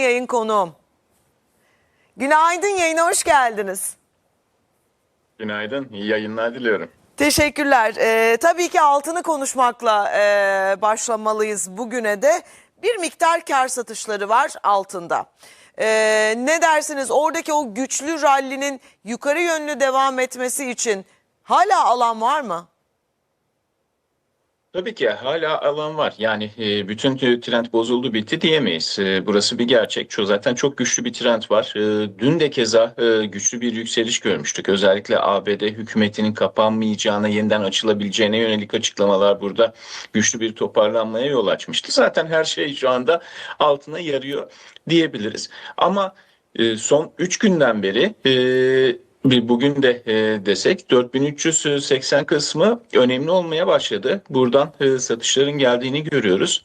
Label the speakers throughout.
Speaker 1: yayın konuğum. Günaydın yayına hoş geldiniz.
Speaker 2: Günaydın, iyi yayınlar diliyorum.
Speaker 1: Teşekkürler. Ee, tabii ki altını konuşmakla e, başlamalıyız bugüne de. Bir miktar kar satışları var altında. Ee, ne dersiniz oradaki o güçlü rallinin yukarı yönlü devam etmesi için hala alan var mı?
Speaker 2: Tabii ki hala alan var. Yani e, bütün trend bozuldu bitti diyemeyiz. E, Burası bir gerçek. Şu zaten çok güçlü bir trend var. E, Dün de keza e, güçlü bir yükseliş görmüştük. Özellikle ABD hükümetinin kapanmayacağına, yeniden açılabileceğine yönelik açıklamalar burada güçlü bir toparlanmaya yol açmıştı. Zaten her şey şu anda altına yarıyor diyebiliriz. Ama e, son 3 günden beri e, bir bugün de e, desek 4380 kısmı önemli olmaya başladı. Buradan e, satışların geldiğini görüyoruz.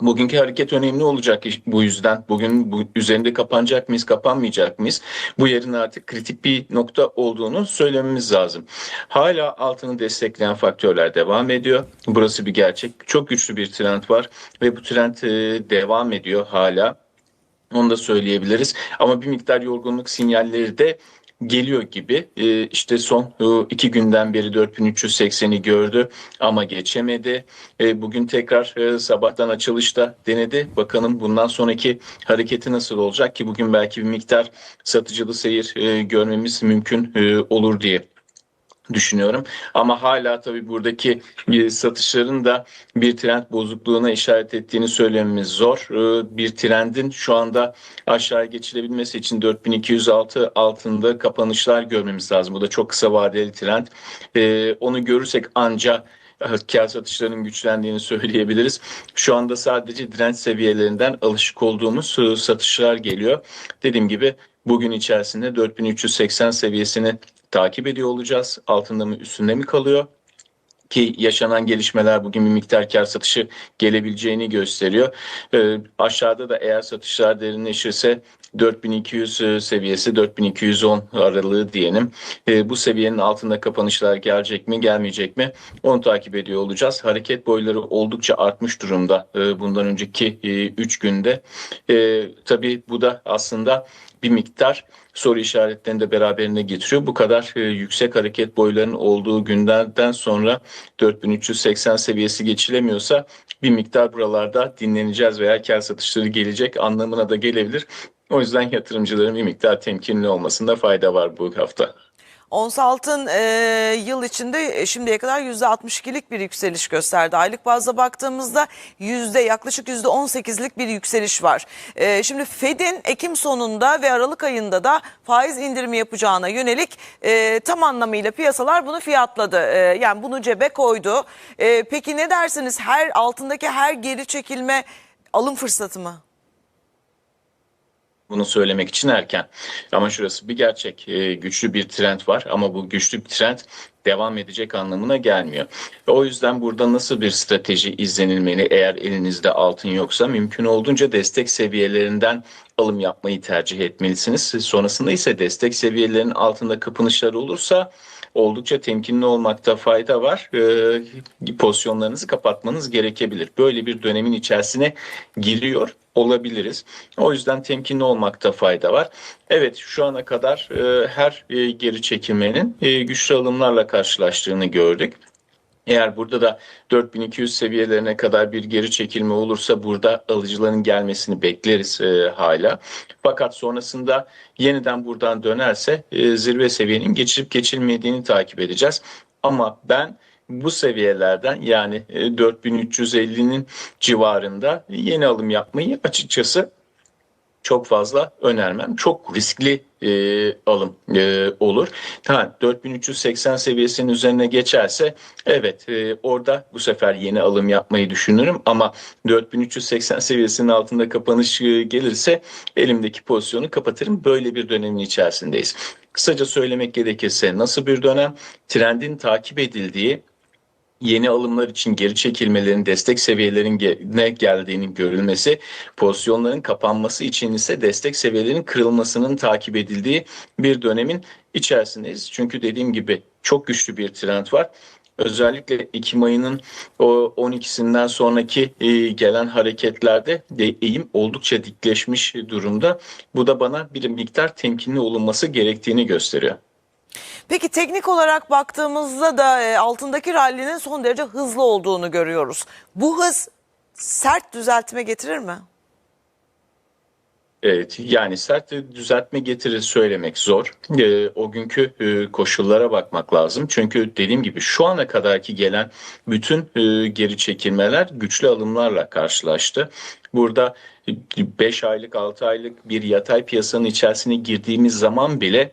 Speaker 2: Bugünkü hareket önemli olacak bu yüzden. Bugün bu üzerinde kapanacak mıyız, kapanmayacak mıyız? Bu yerin artık kritik bir nokta olduğunu söylememiz lazım. Hala altını destekleyen faktörler devam ediyor. Burası bir gerçek. Çok güçlü bir trend var ve bu trend e, devam ediyor hala. Onu da söyleyebiliriz. Ama bir miktar yorgunluk sinyalleri de geliyor gibi. Ee, işte son e, iki günden beri 4380'i gördü ama geçemedi. Ee, bugün tekrar e, sabahtan açılışta denedi. Bakalım bundan sonraki hareketi nasıl olacak ki bugün belki bir miktar satıcılı seyir e, görmemiz mümkün e, olur diye düşünüyorum. Ama hala tabii buradaki e, satışların da bir trend bozukluğuna işaret ettiğini söylememiz zor. E, Bir trendin şu anda aşağıya geçilebilmesi için 4206 altında kapanışlar görmemiz lazım. Bu da çok kısa vadeli trend. E, Onu görürsek anca e, kar satışlarının güçlendiğini söyleyebiliriz. Şu anda sadece direnç seviyelerinden alışık olduğumuz satışlar geliyor. Dediğim gibi bugün içerisinde 4380 seviyesini takip ediyor olacağız. Altında mı üstünde mi kalıyor? Ki yaşanan gelişmeler bugün bir miktar kar satışı gelebileceğini gösteriyor. Ee, aşağıda da eğer satışlar derinleşirse 4200 seviyesi 4210 aralığı diyelim. Ee, bu seviyenin altında kapanışlar gelecek mi gelmeyecek mi onu takip ediyor olacağız. Hareket boyları oldukça artmış durumda e, bundan önceki 3 günde. E, tabii bu da aslında bir miktar soru işaretlerini de beraberinde getiriyor. Bu kadar e, yüksek hareket boylarının olduğu günlerden sonra 4380 seviyesi geçilemiyorsa bir miktar buralarda dinleneceğiz veya kar satışları gelecek anlamına da gelebilir. O yüzden yatırımcıların bir miktar temkinli olmasında fayda var bu hafta.
Speaker 1: Ons altın e, yıl içinde e, şimdiye kadar %62'lik bir yükseliş gösterdi. Aylık bazda baktığımızda yüzde yaklaşık %18'lik bir yükseliş var. E, şimdi Fed'in Ekim sonunda ve Aralık ayında da faiz indirimi yapacağına yönelik e, tam anlamıyla piyasalar bunu fiyatladı. E, yani bunu cebe koydu. E, peki ne dersiniz her altındaki her geri çekilme alım fırsatı mı?
Speaker 2: Bunu söylemek için erken. Ama şurası bir gerçek. Ee, güçlü bir trend var ama bu güçlü bir trend devam edecek anlamına gelmiyor. O yüzden burada nasıl bir strateji izlenilmeli eğer elinizde altın yoksa mümkün olduğunca destek seviyelerinden alım yapmayı tercih etmelisiniz. Sonrasında ise destek seviyelerinin altında kapanışlar olursa oldukça temkinli olmakta fayda var. Ee, pozisyonlarınızı kapatmanız gerekebilir. Böyle bir dönemin içerisine giriyor olabiliriz. O yüzden temkinli olmakta fayda var. Evet şu ana kadar e, her e, geri çekilmenin e, güçlü alımlarla karşılaştığını gördük. Eğer burada da 4200 seviyelerine kadar bir geri çekilme olursa burada alıcıların gelmesini bekleriz e, hala. Fakat sonrasında yeniden buradan dönerse e, zirve seviyenin geçip geçilmediğini takip edeceğiz. Ama ben bu seviyelerden yani e, 4350'nin civarında yeni alım yapmayı açıkçası çok fazla önermem. Çok riskli e, alım e, olur. Ha, 4380 seviyesinin üzerine geçerse evet e, orada bu sefer yeni alım yapmayı düşünürüm ama 4380 seviyesinin altında kapanış e, gelirse elimdeki pozisyonu kapatırım. Böyle bir dönemin içerisindeyiz. Kısaca söylemek gerekirse nasıl bir dönem? Trendin takip edildiği yeni alımlar için geri çekilmelerin destek seviyelerine geldiğinin görülmesi, pozisyonların kapanması için ise destek seviyelerinin kırılmasının takip edildiği bir dönemin içerisindeyiz. Çünkü dediğim gibi çok güçlü bir trend var. özellikle Ekim ayının o 12'sinden sonraki e, gelen hareketlerde de eğim oldukça dikleşmiş durumda. Bu da bana bir miktar temkinli olunması gerektiğini gösteriyor.
Speaker 1: Peki teknik olarak baktığımızda da e, altındaki rallinin son derece hızlı olduğunu görüyoruz. Bu hız sert düzeltme getirir mi?
Speaker 2: Evet, yani sert düzeltme getirir söylemek zor. Ee, o günkü e, koşullara bakmak lazım. Çünkü dediğim gibi şu ana kadarki gelen bütün e, geri çekilmeler güçlü alımlarla karşılaştı. Burada 5 aylık 6 aylık bir yatay piyasanın içerisine girdiğimiz zaman bile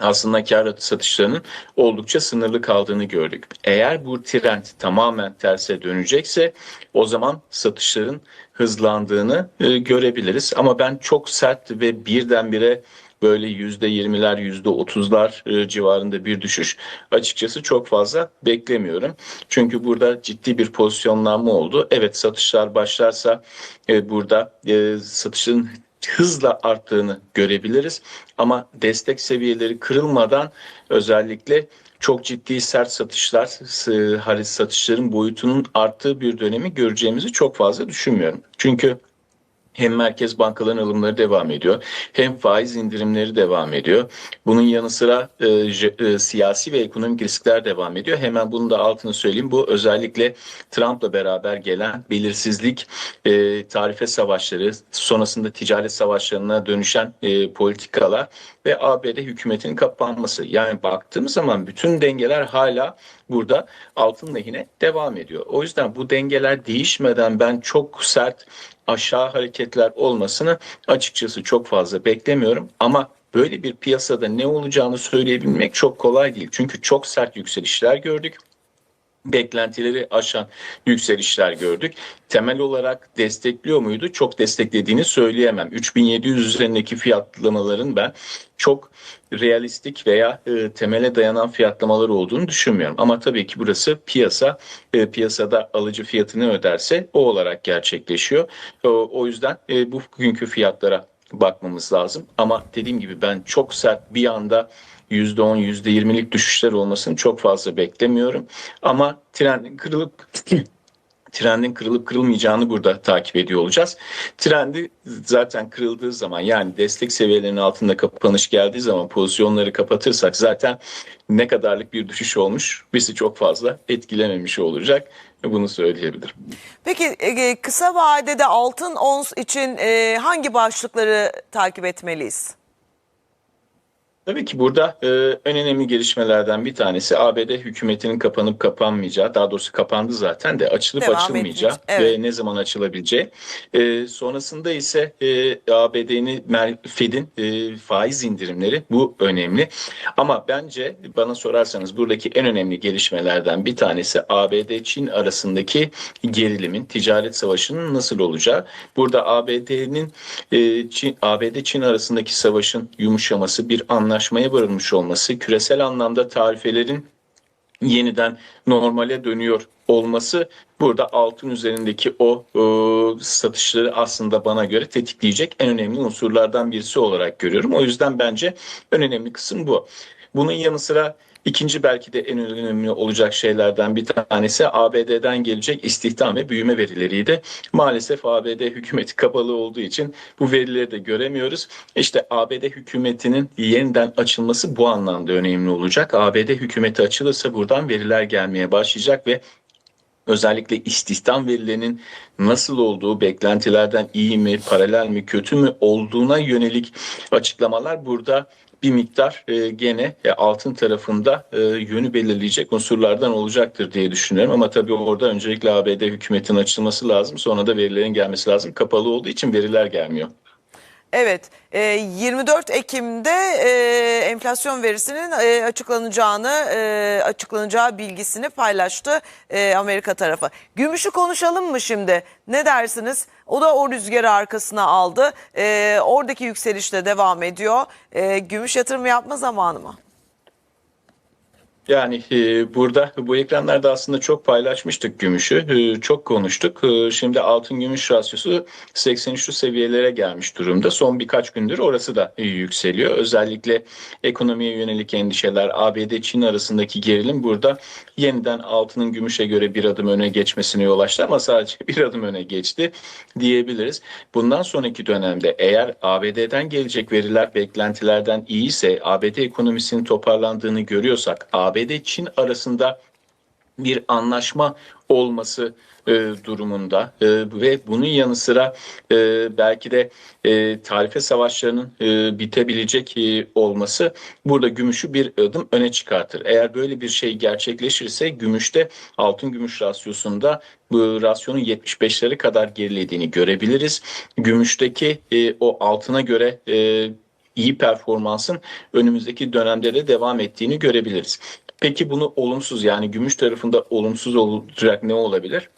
Speaker 2: aslında kar satışlarının oldukça sınırlı kaldığını gördük. Eğer bu trend tamamen terse dönecekse o zaman satışların hızlandığını e, görebiliriz. Ama ben çok sert ve birdenbire böyle %20'ler %30'lar e, civarında bir düşüş açıkçası çok fazla beklemiyorum. Çünkü burada ciddi bir pozisyonlanma oldu. Evet satışlar başlarsa e, burada e, satışın hızla arttığını görebiliriz. Ama destek seviyeleri kırılmadan özellikle çok ciddi sert satışlar, satışların boyutunun arttığı bir dönemi göreceğimizi çok fazla düşünmüyorum. Çünkü hem merkez bankaların alımları devam ediyor, hem faiz indirimleri devam ediyor. Bunun yanı sıra e, e, siyasi ve ekonomik riskler devam ediyor. Hemen bunu da altını söyleyeyim. Bu özellikle Trump'la beraber gelen belirsizlik, e, tarife savaşları, sonrasında ticaret savaşlarına dönüşen e, politikalar ve ABD hükümetinin kapanması. Yani baktığımız zaman bütün dengeler hala burada altın lehine devam ediyor. O yüzden bu dengeler değişmeden ben çok sert aşağı hareketler olmasını açıkçası çok fazla beklemiyorum. Ama böyle bir piyasada ne olacağını söyleyebilmek çok kolay değil. Çünkü çok sert yükselişler gördük beklentileri aşan yükselişler gördük. Temel olarak destekliyor muydu? Çok desteklediğini söyleyemem. 3700 üzerindeki fiyatlamaların ben çok realistik veya e, temele dayanan fiyatlamalar olduğunu düşünmüyorum. Ama tabii ki burası piyasa. E, piyasada alıcı fiyatını öderse o olarak gerçekleşiyor. O, o yüzden e, bu bugünkü fiyatlara bakmamız lazım. Ama dediğim gibi ben çok sert bir anda %10, %20'lik düşüşler olmasını çok fazla beklemiyorum. Ama trendin kırılıp trendin kırılıp kırılmayacağını burada takip ediyor olacağız. Trendi zaten kırıldığı zaman yani destek seviyelerinin altında kapanış geldiği zaman pozisyonları kapatırsak zaten ne kadarlık bir düşüş olmuş bizi çok fazla etkilememiş olacak. Bunu söyleyebilirim.
Speaker 1: Peki e, kısa vadede altın ons için e, hangi başlıkları takip etmeliyiz?
Speaker 2: Tabii ki burada e, en önemli gelişmelerden bir tanesi ABD hükümetinin kapanıp kapanmayacağı, daha doğrusu kapandı zaten de açılıp
Speaker 1: Devam
Speaker 2: açılmayacağı
Speaker 1: evet.
Speaker 2: ve ne zaman açılabileceği. E, sonrasında ise e, ABD'nin Fed'in e, faiz indirimleri bu önemli. Ama bence bana sorarsanız buradaki en önemli gelişmelerden bir tanesi ABD-Çin arasındaki gerilimin, ticaret savaşının nasıl olacağı. Burada ABD'nin e, Çin, ABD-Çin arasındaki savaşın yumuşaması, bir anlaşmaya varılmış olması, küresel anlamda tarifelerin yeniden normale dönüyor olması burada altın üzerindeki o e, satışları aslında bana göre tetikleyecek en önemli unsurlardan birisi olarak görüyorum. O yüzden bence en önemli kısım bu. Bunun yanı sıra ikinci belki de en önemli olacak şeylerden bir tanesi ABD'den gelecek istihdam ve büyüme verileriydi. Maalesef ABD hükümeti kapalı olduğu için bu verileri de göremiyoruz. İşte ABD hükümetinin yeniden açılması bu anlamda önemli olacak. ABD hükümeti açılırsa buradan veriler gelmeye başlayacak ve özellikle istihdam verilerinin nasıl olduğu, beklentilerden iyi mi, paralel mi, kötü mü olduğuna yönelik açıklamalar burada bir miktar e, gene e, altın tarafında e, yönü belirleyecek unsurlardan olacaktır diye düşünüyorum. Ama tabii orada öncelikle ABD hükümetinin açılması lazım. Sonra da verilerin gelmesi lazım. Kapalı olduğu için veriler gelmiyor.
Speaker 1: Evet, e, 24 Ekim'de e, enflasyon verisinin e, açıklanacağını, e, açıklanacağı bilgisini paylaştı e, Amerika tarafı. Gümüşü konuşalım mı şimdi? Ne dersiniz? O da o rüzgarı arkasına aldı. E, oradaki yükseliş de devam ediyor. E, gümüş yatırım yapma zamanı mı?
Speaker 2: Yani e, burada bu ekranlarda aslında çok paylaşmıştık gümüşü, e, çok konuştuk. E, şimdi altın gümüş rasyosu 83'lü seviyelere gelmiş durumda. Son birkaç gündür orası da e, yükseliyor. Özellikle ekonomiye yönelik endişeler, ABD-Çin arasındaki gerilim burada yeniden altının gümüşe göre bir adım öne geçmesine yol açtı ama sadece bir adım öne geçti diyebiliriz. Bundan sonraki dönemde eğer ABD'den gelecek veriler beklentilerden iyiyse, ABD ekonomisinin toparlandığını görüyorsak, ABD-Çin arasında bir anlaşma olması e, durumunda e, ve bunun yanı sıra e, belki de e, tarife savaşlarının e, bitebilecek e, olması burada gümüşü bir adım öne çıkartır. Eğer böyle bir şey gerçekleşirse gümüşte altın gümüş rasyosunda bu rasyonun 75'leri kadar gerilediğini görebiliriz. Gümüşteki e, o altına göre e, iyi performansın önümüzdeki dönemde de devam ettiğini görebiliriz. Peki bunu olumsuz yani gümüş tarafında olumsuz olacak ne olabilir?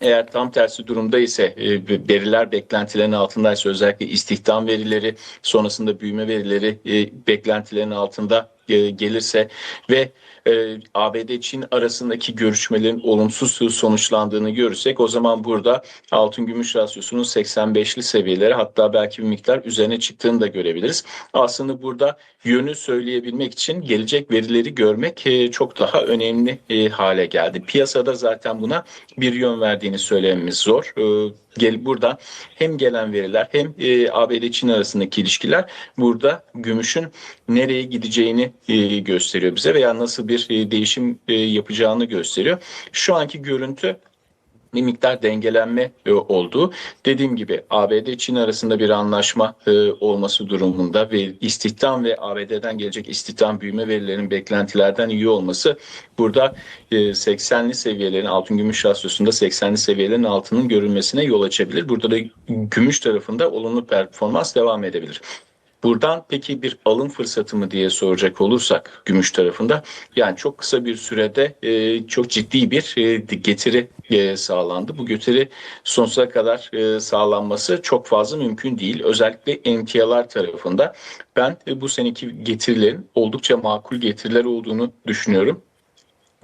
Speaker 2: Eğer tam tersi durumda ise e, veriler beklentilerin altındaysa özellikle istihdam verileri sonrasında büyüme verileri e, beklentilerin altında e, gelirse ve e, ABD-Çin arasındaki görüşmelerin olumsuz sonuçlandığını görürsek o zaman burada altın gümüş rasyosunun 85'li seviyeleri hatta belki bir miktar üzerine çıktığını da görebiliriz. Aslında burada yönü söyleyebilmek için gelecek verileri görmek e, çok daha önemli e, hale geldi. Piyasada zaten buna bir yön verdiğini söylememiz zor. E, gel burada hem gelen veriler hem e, ABD-Çin arasındaki ilişkiler burada gümüşün nereye gideceğini e, gösteriyor bize veya nasıl bir e, değişim e, yapacağını gösteriyor. Şu anki görüntü bir miktar dengelenme e, olduğu. Dediğim gibi ABD-Çin arasında bir anlaşma olması durumunda ve istihdam ve ABD'den gelecek istihdam büyüme verilerinin beklentilerden iyi olması burada e, 80'li seviyelerin altın gümüş rasyosunda 80'li seviyelerin altının görülmesine yol açabilir. Burada da gümüş tarafında olumlu performans devam edebilir. Buradan peki bir alım fırsatı mı diye soracak olursak gümüş tarafında yani çok kısa bir sürede e, çok ciddi bir e, getiri e, sağlandı. Bu getiri sonsuza kadar e, sağlanması çok fazla mümkün değil. Özellikle emtialar tarafında ben e, bu seneki getirilerin oldukça makul getiriler olduğunu düşünüyorum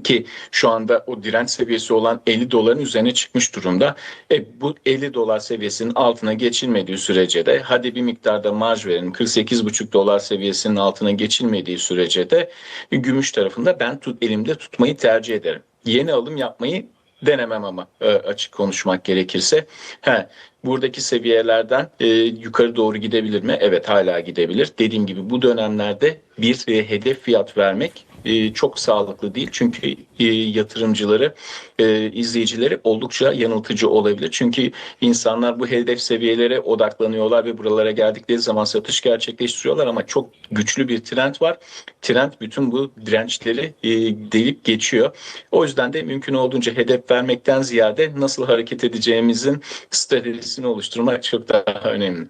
Speaker 2: ki şu anda o direnç seviyesi olan 50 doların üzerine çıkmış durumda. E, bu 50 dolar seviyesinin altına geçilmediği sürece de hadi bir miktarda marj verelim 48,5 dolar seviyesinin altına geçilmediği sürece de gümüş tarafında ben tut, elimde tutmayı tercih ederim. Yeni alım yapmayı denemem ama e, açık konuşmak gerekirse. He, buradaki seviyelerden e, yukarı doğru gidebilir mi? Evet hala gidebilir. Dediğim gibi bu dönemlerde bir e, hedef fiyat vermek e, çok sağlıklı değil. Çünkü e, yatırımcıları, e, izleyicileri oldukça yanıltıcı olabilir. Çünkü insanlar bu hedef seviyelere odaklanıyorlar ve buralara geldikleri zaman satış gerçekleştiriyorlar ama çok güçlü bir trend var. Trend bütün bu dirençleri e, delip geçiyor. O yüzden de mümkün olduğunca hedef vermekten ziyade nasıl hareket edeceğimizin stratejisini oluşturmak çok daha önemli.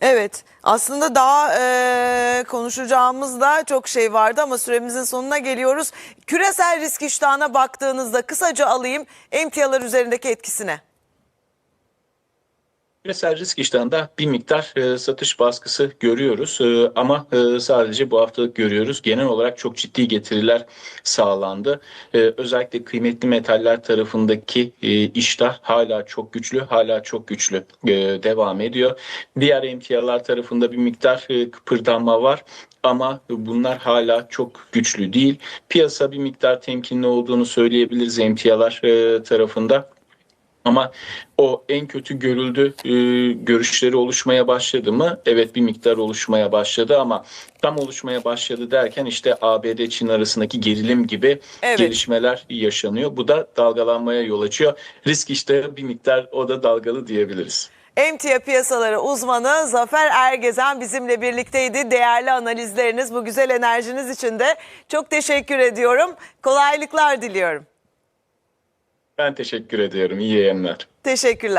Speaker 1: Evet aslında daha e, konuşacağımız da çok şey vardı ama süremizin sonuna geliyoruz. Küresel risk iştahına baktığınızda kısaca alayım emtialar üzerindeki etkisine.
Speaker 2: Küresel risk iştahında bir miktar e, satış baskısı görüyoruz e, ama e, sadece bu haftalık görüyoruz. Genel olarak çok ciddi getiriler sağlandı. E, özellikle kıymetli metaller tarafındaki e, iştah hala çok güçlü, hala çok güçlü e, devam ediyor. Diğer emtialar tarafında bir miktar e, kıpırdanma var ama bunlar hala çok güçlü değil. Piyasa bir miktar temkinli olduğunu söyleyebiliriz emtialar e, tarafında. Ama o en kötü görüldü e, görüşleri oluşmaya başladı mı? Evet bir miktar oluşmaya başladı ama tam oluşmaya başladı derken işte ABD-Çin arasındaki gerilim gibi
Speaker 1: Evet.
Speaker 2: gelişmeler yaşanıyor. Bu da dalgalanmaya yol açıyor. Risk işte bir miktar o da dalgalı diyebiliriz.
Speaker 1: Emtia piyasaları uzmanı Zafer Ergezen bizimle birlikteydi. Değerli analizleriniz, bu güzel enerjiniz için de çok teşekkür ediyorum. Kolaylıklar diliyorum.
Speaker 2: Ben teşekkür ediyorum. İyi yayınlar.
Speaker 1: Teşekkürler.